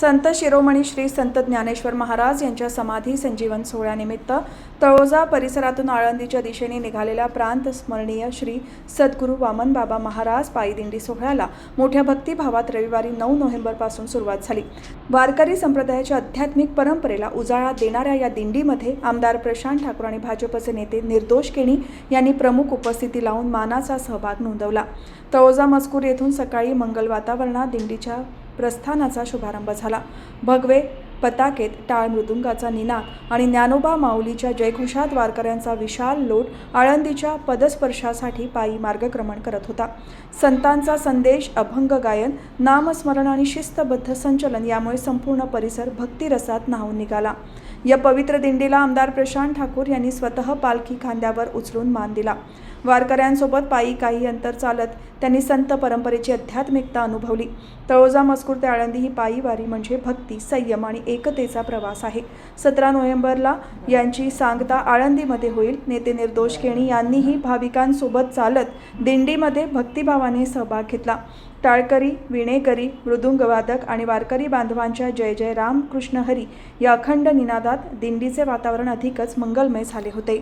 संत शिरोमणी श्री संत ज्ञानेश्वर महाराज यांच्या समाधी संजीवन सोहळ्यानिमित्त तळोजा परिसरातून आळंदीच्या दिशेने निघालेल्या प्रांत स्मरणीय श्री सद्गुरू वामन बाबा महाराज पायी दिंडी सोहळ्याला मोठ्या भक्तिभावात रविवारी नऊ नोव्हेंबरपासून सुरुवात झाली. वारकरी संप्रदायाच्या आध्यात्मिक परंपरेला उजाळा देणाऱ्या या दिंडीमध्ये आमदार प्रशांत ठाकूर आणि भाजपचे नेते निर्दोष केणी यांनी प्रमुख उपस्थिती लावून मानाचा सहभाग नोंदवला. तळोजा मजकूर येथून सकाळी मंगल वातावरणात दिंडीच्या प्रस्थानाचा शुभारंभ झाला. भगवे पताकेत टाळ मृदुंगाचा निनाद आणि ज्ञानोबा माऊलीच्या जयघोषात वारकऱ्यांचा विशाल लोट आळंदीच्या पदस्पर्शासाठी पायी मार्गक्रमण करत होता. संतांचा संदेश अभंग गायन नामस्मरण आणि शिस्तबद्ध संचलन यामुळे संपूर्ण परिसर भक्तिरसात न्हावून निघाला. या पवित्र दिंडीला आमदार प्रशांत ठाकूर यांनी स्वतः पालखी खांद्यावर उचलून मान दिला. वारकऱ्यांसोबत पायी काही अंतर चालत त्यांनी संत परंपरेची आध्यात्मिकता अनुभवली. तळोजा मजकूर ते आळंदी ही पायी वारी म्हणजे भक्ती संयम आणि एकतेचा प्रवास आहे. सतरा नोव्हेंबरला यांची सांगता आळंदीमध्ये होईल. नेते निर्दोष केणी यांनीही भाविकांसोबत चालत दिंडीमध्ये भक्तिभावाने सहभाग घेतला. टाळकरी विणेकरी मृदुंगवादक आणि वारकरी बांधवांच्या जय जय राम कृष्ण हरी या अखंड निनादात दिंडीचे वातावरण अधिकच मंगलमय झाले होते.